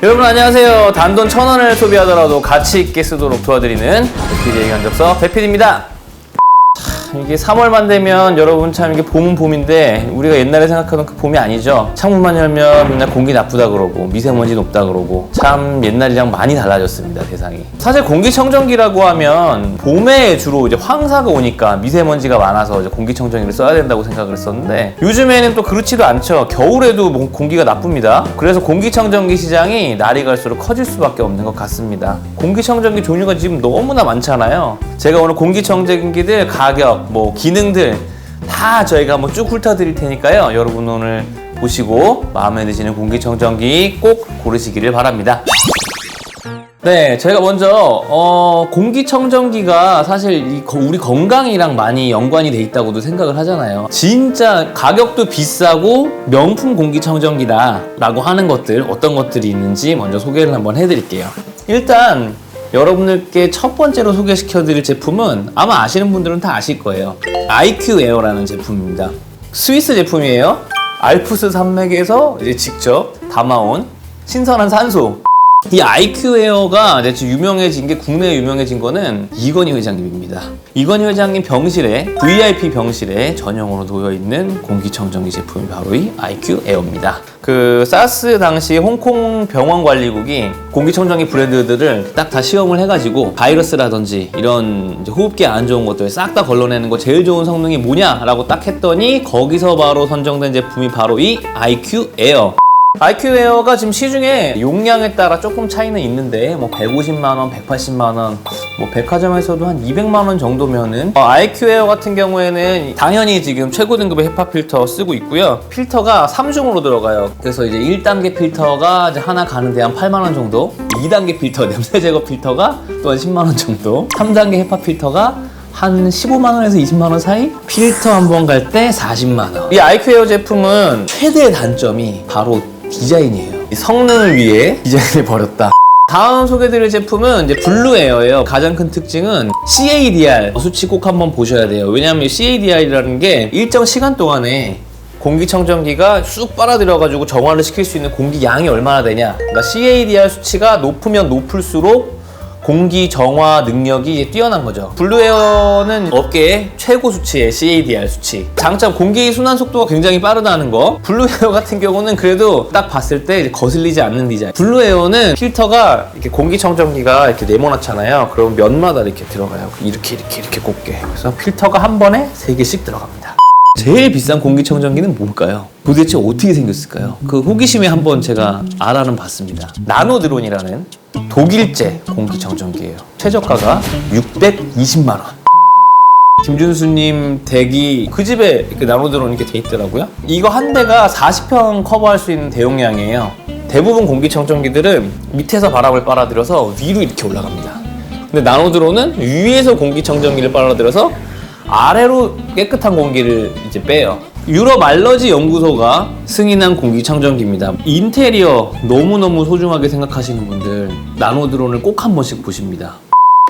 여러분 안녕하세요. 단돈 천 원을 소비하더라도 가치 있게 쓰도록 도와드리는 BJ 간접서 배필입니다. 이게 3월만 되면 여러분 참 이게 봄은 봄인데 우리가 옛날에 생각하던 그 봄이 아니죠. 창문만 열면 맨날 공기 나쁘다 그러고 미세먼지 높다 그러고 참 옛날이랑 많이 달라졌습니다 세상이. 사실 공기청정기라고 하면 봄에 주로 이제 황사가 오니까 미세먼지가 많아서 이제 공기청정기를 써야 된다고 생각을 했었는데 요즘에는 또 그렇지도 않죠. 겨울에도 뭐 공기가 나쁩니다. 그래서 공기청정기 시장이 날이 갈수록 커질 수밖에 없는 것 같습니다. 공기청정기 종류가 지금 너무나 많잖아요. 제가 오늘 공기청정기들 가격, 뭐 기능들 다 저희가 한번 쭉 훑어드릴 테니까요. 여러분 오늘 보시고 마음에 드시는 공기청정기 꼭 고르시기를 바랍니다. 네, 저희가 먼저 어, 공기청정기가 사실 이 거- 우리 건강이랑 많이 연관이 돼 있다고도 생각을 하잖아요. 진짜 가격도 비싸고 명품 공기청정기다라고 하는 것들 어떤 것들이 있는지 먼저 소개를 한번 해드릴게요. 일단 여러분들께 첫 번째로 소개시켜 드릴 제품은 아마 아시는 분들은 다 아실 거예요. IQ 에어라는 제품입니다. 스위스 제품이에요. 알프스 산맥에서 이제 직접 담아온 신선한 산소 이 IQ 에어가 지금 유명해진 게 국내에 유명해진 거는 이건희 회장님입니다. 이건희 회장님 병실에 VIP 병실에 전용으로 놓여 있는 공기청정기 제품이 바로 이 IQ 에어입니다. 그 사스 당시 홍콩 병원 관리국이 공기청정기 브랜드들을 딱 다 시험을 해가지고 바이러스라든지 이런 이제 호흡기에 안 좋은 것들 싹 다 걸러내는 거 제일 좋은 성능이 뭐냐라고 딱 했더니 거기서 바로 선정된 제품이 바로 이 IQ 에어. IQ 에어가 지금 시중에 용량에 따라 조금 차이는 있는데 뭐 150만 원, 180만 원, 뭐 백화점에서도 한 200만 원 정도면은 어, IQ 에어 같은 경우에는 당연히 지금 최고 등급의 헤파 필터 쓰고 있고요. 필터가 3중으로 들어가요. 그래서 이제 1단계 필터가 이제 하나 가는데 한 8만 원 정도, 2단계 필터 냄새 제거 필터가 또 한 10만 원 정도, 3단계 헤파 필터가 한 15만 원에서 20만 원 사이? 필터 한 번 갈 때 40만 원. 이 IQ 에어 제품은 최대 단점이 바로 디자인이에요. 이 성능을 위해 디자인을 버렸다. 다음 소개드릴 제품은 이제 블루 에어예요. 가장 큰 특징은 CADR 수치 꼭 한번 보셔야 돼요. 왜냐하면 이 CADR이라는 게 일정 시간 동안에 공기청정기가 쑥 빨아들여가지고 정화를 시킬 수 있는 공기 양이 얼마나 되냐. 그러니까 CADR 수치가 높으면 높을수록 공기 정화 능력이 뛰어난 거죠. 블루에어는 업계의 최고 수치의 CADR 수치. 장점 공기 순환 속도가 굉장히 빠르다는 거. 블루에어 같은 경우는 그래도 딱 봤을 때 거슬리지 않는 디자인. 블루에어는 필터가 이렇게 공기청정기가 이렇게 네모나잖아요. 그럼 면마다 이렇게 들어가요. 이렇게 이렇게 이렇게 곱게. 그래서 필터가 한 번에 세 개씩 들어갑니다. 제일 비싼 공기청정기는 뭘까요? 도대체 어떻게 생겼을까요? 그 호기심에 한번 제가 알아는 봤습니다. 나노드론이라는 독일제 공기청정기예요. 최저가가 620만 원. 김준수님 댁이 그 집에 이렇게 나노드론 이렇게 돼 있더라고요. 이거 한 대가 40평 커버할 수 있는 대용량이에요. 대부분 공기청정기들은 밑에서 바람을 빨아들여서 위로 이렇게 올라갑니다. 근데 나노드론은 위에서 공기청정기를 빨아들여서 아래로 깨끗한 공기를 이제 빼요. 유럽 알러지 연구소가 승인한 공기 청정기입니다. 인테리어 너무너무 소중하게 생각하시는 분들 나노 드론을 꼭 한 번씩 보십니다.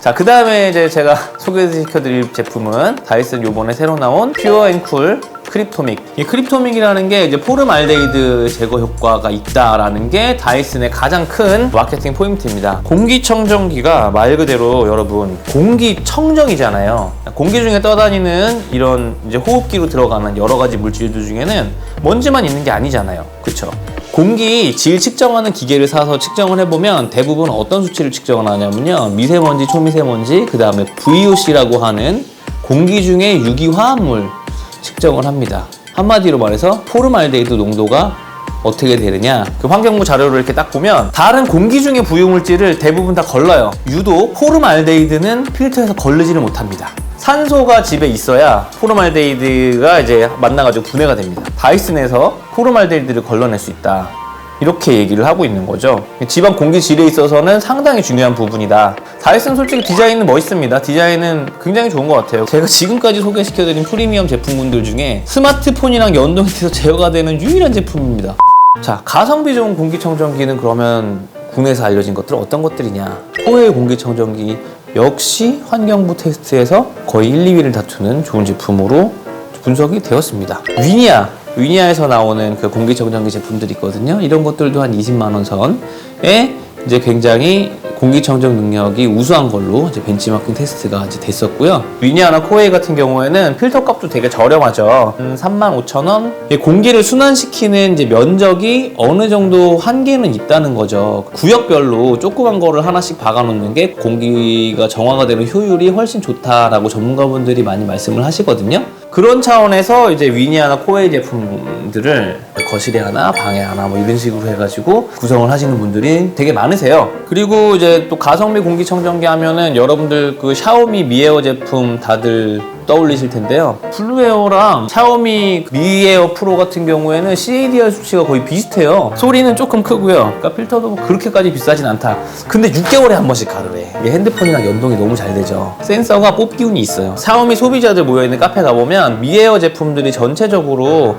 자, 그 다음에 이제 제가 소개시켜드릴 제품은 다이슨 요번에 새로 나온 퓨어 앤쿨 크립토믹. 이 크립토믹이라는 게 이제 포름알데히드 제거 효과가 있다라는 게 다이슨의 가장 큰 마케팅 포인트입니다. 공기청정기가 말 그대로 여러분 공기청정이잖아요. 공기 중에 떠다니는 이런 이제 호흡기로 들어가는 여러 가지 물질들 중에는 먼지만 있는 게 아니잖아요. 그쵸? 공기 질 측정하는 기계를 사서 측정을 해보면 대부분 어떤 수치를 측정을 하냐면요. 미세먼지, 초미세먼지, 그 다음에 VOC라고 하는 공기 중에 유기화합물 측정을 합니다. 한마디로 말해서 포름알데히드 농도가 어떻게 되느냐. 그 환경부 자료를 이렇게 딱 보면 다른 공기 중의 부유물질을 대부분 다 걸러요. 유독 포름알데히드는 필터에서 걸르지를 못합니다. 산소가 집에 있어야 포름알데히드가 이제 만나가지고 분해가 됩니다. 다이슨에서 포름알데히드를 걸러낼 수 있다 이렇게 얘기를 하고 있는 거죠. 집안 공기 질에 있어서는 상당히 중요한 부분이다. 다이슨 솔직히 디자인은 멋있습니다. 디자인은 굉장히 좋은 것 같아요. 제가 지금까지 소개시켜드린 프리미엄 제품군들 중에 스마트폰이랑 연동이 돼서 제어가 되는 유일한 제품입니다. 자, 가성비 좋은 공기청정기는 그러면 국내에서 알려진 것들 어떤 것들이냐? 호의 공기청정기 역시 환경부 테스트에서 거의 1, 2위를 다투는 좋은 제품으로 분석이 되었습니다. 위니아 위니아에서 나오는 그 공기청정기 제품들이 있거든요. 이런 것들도 한 20만 원 선에 이제 굉장히 공기청정 능력이 우수한 걸로 이제 벤치마킹 테스트가 이제 됐었고요. 위니아나 코웨이 같은 경우에는 필터 값도 되게 저렴하죠. 음, 35,000원. 공기를 순환시키는 이제 면적이 어느 정도 한계는 있다는 거죠. 구역별로 조그만 거를 하나씩 박아놓는 게 공기가 정화가 되는 효율이 훨씬 좋다라고 전문가분들이 많이 말씀을 하시거든요. 그런 차원에서 이제 위니아나 코웨이 제품들을 거실에 하나, 방에 하나 뭐 이런 식으로 해가지고 구성을 하시는 분들이 되게 많으세요. 그리고 이제 또 가성비 공기청정기 하면은 여러분들 그 샤오미 미에어 제품 다들 떠올리실 텐데요. 블루에어랑 샤오미 미에어 프로 같은 경우에는 CADR 수치가 거의 비슷해요. 소리는 조금 크고요. 그러니까 필터도 뭐 그렇게까지 비싸진 않다. 근데 6개월에 한 번씩 가르래. 이게 핸드폰이랑 연동이 너무 잘 되죠. 센서가 뽑기 운이 있어요. 샤오미 소비자들 모여있는 카페 가보면 미에어 제품들이 전체적으로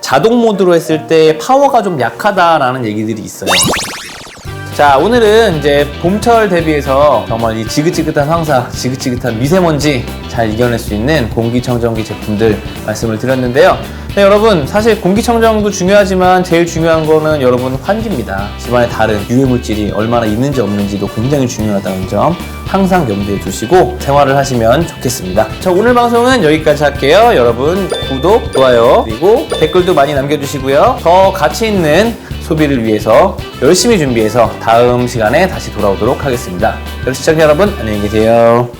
자동 모드로 했을 때 파워가 좀 약하다라는 얘기들이 있어요. 자 오늘은 이제 봄철 대비해서 정말 이 지긋지긋한 황사, 지긋지긋한 미세먼지 잘 이겨낼 수 있는 공기청정기 제품들 말씀을 드렸는데요. 네, 여러분 사실 공기청정도 중요하지만 제일 중요한 거는 여러분 환기입니다. 집안에 다른 유해 물질이 얼마나 있는지 없는지도 굉장히 중요하다는 점 항상 염두에 두시고 생활을 하시면 좋겠습니다. 자 오늘 방송은 여기까지 할게요. 여러분 구독, 좋아요 그리고 댓글도 많이 남겨주시고요. 더 가치 있는 소비를 위해서 열심히 준비해서 다음 시간에 다시 돌아오도록 하겠습니다. 시청자 여러분 안녕히 계세요.